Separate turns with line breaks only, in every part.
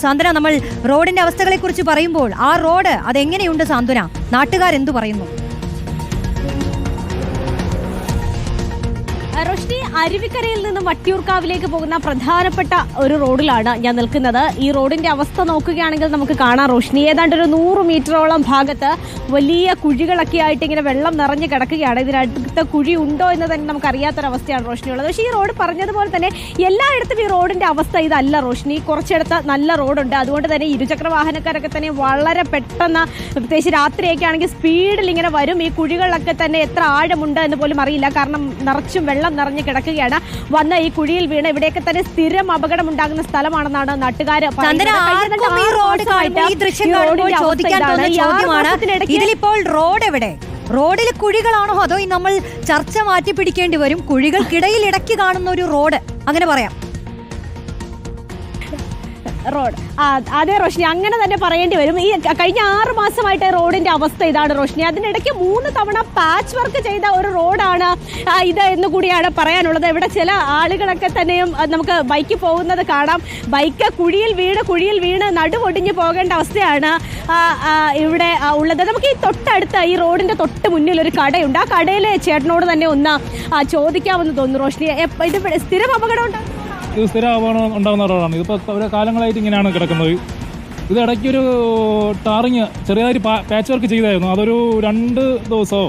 സാന്ത്വന നമ്മൾ റോഡിന്റെ അവസ്ഥകളെ കുറിച്ച് പറയുമ്പോൾ ആ റോഡ് അതെങ്ങനെയുണ്ട് സാന്ത്വന? നാട്ടുകാരെന്തു പറയുന്നു?
റോഷ്നി അരുവിക്കരയിൽ നിന്ന് വട്ടിയൂർക്കാവിലേക്ക് പോകുന്ന പ്രധാനപ്പെട്ട ഒരു റോഡിലാണ് ഞാൻ നിൽക്കുന്നത്. ഈ റോഡിന്റെ അവസ്ഥ നോക്കുകയാണെങ്കിൽ നമുക്ക് കാണാം റോഷ്നി. ഏതാണ്ട് ഒരു നൂറ് മീറ്ററോളം ഭാഗത്ത് വലിയ കുഴികളൊക്കെ ആയിട്ട് ഇങ്ങനെ വെള്ളം നിറഞ്ഞ് കിടക്കുകയാണ്. ഇതിനടുത്ത കുഴി ഉണ്ടോ എന്ന് തന്നെ നമുക്ക് അറിയാത്തൊരവസ്ഥയാണ് റോഷിനി ഉള്ളത്. പക്ഷേ ഈ റോഡ് പറഞ്ഞതുപോലെ തന്നെ എല്ലായിടത്തും ഈ റോഡിന്റെ അവസ്ഥ ഇതല്ല റോഷിനി. കുറച്ചിടത്ത് നല്ല റോഡുണ്ട്. അതുകൊണ്ട് തന്നെ ഇരുചക്ര വാഹനക്കാരൊക്കെ തന്നെ വളരെ പെട്ടെന്ന് പ്രത്യേകിച്ച് രാത്രിയൊക്കെ ആണെങ്കിൽ സ്പീഡിൽ ഇങ്ങനെ വരും. ഈ കുഴികളിലൊക്കെ തന്നെ എത്ര ആഴമുണ്ട് എന്ന് പോലും അറിയില്ല. കാരണം നിറച്ചും വെള്ളം നിറഞ്ഞ് കിടക്കുകയാണ്. വന്ന ഈ കുഴിയിൽ വീണ് ഇവിടെയൊക്കെ തന്നെ സ്ഥിരം അപകടം ഉണ്ടാകുന്ന സ്ഥലമാണെന്നാണ് നാട്ടുകാർ
ചന്ദ്ര ഇതിലിപ്പോൾ റോഡ് എവിടെ? റോഡിൽ കുഴികളാണോ അതോ നമ്മൾ ചർച്ച മാറ്റി പിടിക്കേണ്ടി വരും? കുഴികൾക്കിടയിൽ ഇടയ്ക്ക് കാണുന്ന ഒരു റോഡ്? അങ്ങനെ പറയാം.
റോഡ്. അതെ റോഷ്നി അങ്ങനെ തന്നെ പറയേണ്ടി വരും. ഈ കഴിഞ്ഞ ആറ് മാസമായിട്ട് റോഡിന്റെ അവസ്ഥ ഇതാണ് റോഷ്നി. അതിനിടയ്ക്ക് മൂന്ന് തവണ പാച്ച് വർക്ക് ചെയ്ത ഒരു റോഡാണ് ഇത് എന്ന് കൂടിയാണ് പറയാനുള്ളത്. ഇവിടെ ചില ആളുകളൊക്കെ തന്നെയും നമുക്ക് ബൈക്ക് പോകുന്നത് കാണാം. ബൈക്ക് കുഴിയിൽ വീണ് കുഴിയിൽ വീണ് നടുവൊടിഞ്ഞ് പോകേണ്ട അവസ്ഥയാണ് ഇവിടെ ഉള്ളത്. നമുക്ക് ഈ തൊട്ടടുത്ത് ഈ റോഡിന്റെ തൊട്ട് മുന്നിൽ ഒരു കടയുണ്ട്. ആ കടയിലെ ചേട്ടനോട് തന്നെ ഒന്ന് ചോദിക്കാമെന്ന് തോന്നുന്നു റോഷ്നി. ഇത് സ്ഥിരം അപകടം ഉണ്ടാകും
ഇത് സ്ഥിരം അപകടം ഉണ്ടാകുന്ന റോഡാണ്. ഇതിപ്പോൾ ഒരു കാലങ്ങളായിട്ട് ഇങ്ങനെയാണ് കിടക്കുന്നത്. ഇത് ഇടയ്ക്കൊരു ടാറിങ് ചെറിയതായിട്ട് പാച്ച് വർക്ക് ചെയ്തായിരുന്നു. അതൊരു രണ്ട് ദിവസമോ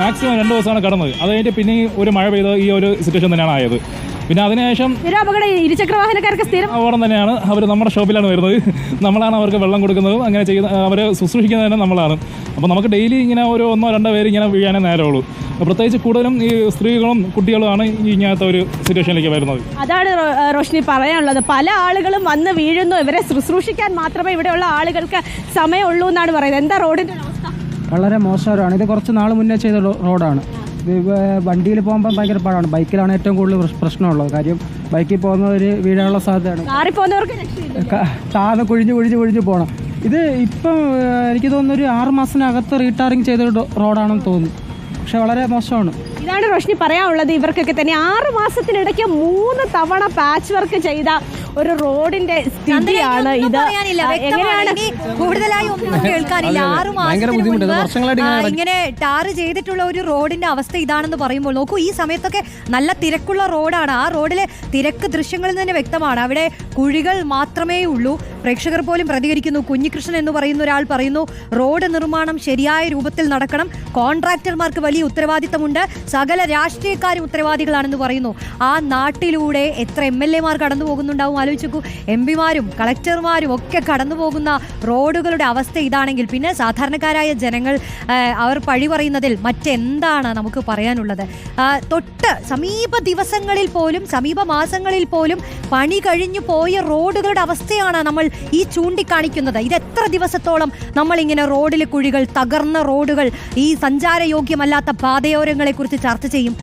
മാക്സിമം രണ്ട് ദിവസമാണ് കടന്നത്. അത് കഴിഞ്ഞിട്ട് പിന്നെ ഒരു മഴ പെയ്ത ഈ ഒരു സിറ്റുവേഷൻ തന്നെയാണ് ആയത്. പിന്നെ അതിനുശേഷം
ഒരു അപകടം ഇരുചക്ര വാഹനക്കാർക്ക് സ്ഥിരം.
അപകടം തന്നെയാണ് അവർ നമ്മുടെ ഷോപ്പിലാണ് വരുന്നത്. നമ്മളാണ് അവർക്ക് വെള്ളം കൊടുക്കുന്നതും അങ്ങനെ ചെയ്യുന്ന അവരെ ശുശ്രൂഷിക്കുന്നത് തന്നെ നമ്മളാണ്. അപ്പോൾ നമുക്ക് ഡെയിലി ഇങ്ങനെ ഒരു ഒന്നോ രണ്ടോ പേര് ഇങ്ങനെ വീഴാനേ നേരമുള്ളൂ. പ്രത്യേകിച്ച് കൂടുതലും ഈ സ്ത്രീകളും കുട്ടികളുമാണ് ഈ ഇങ്ങനത്തെ ഒരു സിറ്റുവേഷനിലേക്ക് വരുന്നത്.
അതാണ് റോഷിനി പറയാനുള്ളത്. പല ആളുകളും വന്ന് വീഴുന്നു. ഇവരെ ശുശ്രൂഷിക്കാൻ മാത്രമേ ഇവിടെയുള്ള ആളുകൾക്ക് സമയമുള്ളൂ എന്നാണ് പറയുന്നത്. എന്താ റോഡിന്റെ അവസ്ഥ?
വളരെ മോശമാണ് ഇത് കുറച്ച് നാൾ മുന്നേ ചെയ്ത റോഡാണ്. വണ്ടിയിൽ പോകുമ്പോൾ ഭയങ്കര പാടാണ്. ബൈക്കിലാണ് ഏറ്റവും കൂടുതൽ പ്രശ്നമുള്ളത്. കാര്യം ബൈക്കിൽ പോകുന്ന ഒരു വീഴാനുള്ള സാധ്യതയാണ്.
കാറിൽ പോകുന്നവർക്ക്
കുഴിഞ്ഞ് കുഴിഞ്ഞ് കുഴിഞ്ഞ് പോകണം ഇത് ഇപ്പം എനിക്ക് തോന്നുന്നു ഒരു ആറ് മാസത്തിനകത്ത് റീടാറിങ് ചെയ്ത റോഡാണെന്ന് തോന്നുന്നു. പക്ഷെ വളരെ മോശമാണ്.
ഇതാണ് റോഷ്നി പറയാനുള്ളത്. ഇവർക്കൊക്കെ തന്നെ ആറ് മാസത്തിനിടയ്ക്ക് മൂന്ന് തവണ പാച്ച് വർക്ക് ചെയ്ത ഒരു റോഡിന്റെ സ്ഥിതിയാണ് ഇത്. എങ്ങനെയാണ്?
കൂടുതലായി ഒന്നും കേൾക്കാനില്ല. ആറു മാസത്തിന് ഇങ്ങനെ ടാർ ചെയ്തിട്ടുള്ള ഒരു റോഡിന്റെ അവസ്ഥ ഇതാണെന്ന് പറയുമ്പോൾ നോക്കൂ ഈ സമയത്തൊക്കെ നല്ല തിരക്കുള്ള റോഡാണ്. ആ റോഡിലെ തിരക്ക് ദൃശ്യങ്ങളിൽ തന്നെ വ്യക്തമാണ്. അവിടെ കുഴികൾ മാത്രമേ ഉള്ളൂ. പ്രേക്ഷകർ പോലും പ്രതികരിക്കുന്നു. കുഞ്ഞികൃഷ്ണൻ എന്ന് പറയുന്ന ഒരാൾ പറയുന്നു റോഡ് നിർമ്മാണം ശരിയായ രൂപത്തിൽ നടക്കണം. കോൺട്രാക്ടർമാർക്ക് വലിയ ഉത്തരവാദിത്തമുണ്ട്. സകല രാഷ്ട്രീയക്കാരും ഉത്തരവാദികളാണെന്ന് പറയുന്നു. ആ നാട്ടിലൂടെ എത്ര എം എൽ എമാർ കടന്നു പോകുന്നുണ്ടാവും ആലോചിച്ചു എം പിമാരും കളക്ടർമാരും ഒക്കെ കടന്നു പോകുന്ന റോഡുകളുടെ അവസ്ഥ ഇതാണെങ്കിൽ പിന്നെ സാധാരണക്കാരായ ജനങ്ങൾ അവർ പഴി പറയുന്നതിൽ മറ്റെന്താണ് നമുക്ക് പറയാനുള്ളത്? തൊട്ട് സമീപ ദിവസങ്ങളിൽ പോലും സമീപ മാസങ്ങളിൽ പോലും പണി കഴിഞ്ഞു പോയ റോഡുകളുടെ അവസ്ഥയാണ് നമ്മൾ ഈ ചൂണ്ടിക്കാണിക്കുന്നത് ഇത് എത്ര ദിവസത്തോളം നമ്മളിങ്ങനെ റോഡിലെ കുഴികൾ തകർന്ന റോഡുകൾ ഈ സഞ്ചാരയോഗ്യമല്ലാത്ത പാതയോരങ്ങളെ കുറിച്ച് ചർച്ച ചെയ്യും?